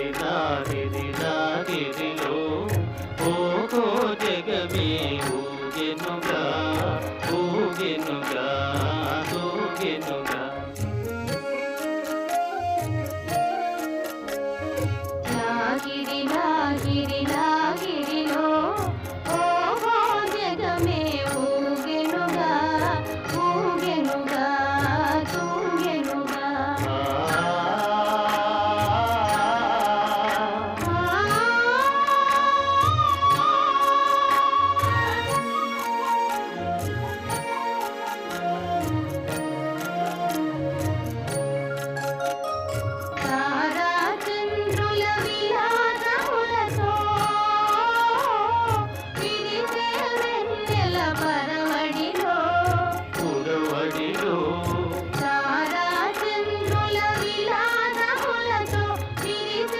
నిదారి దారిలో ఓహో జగమే ఊగెనుగా ఊగెనుగా.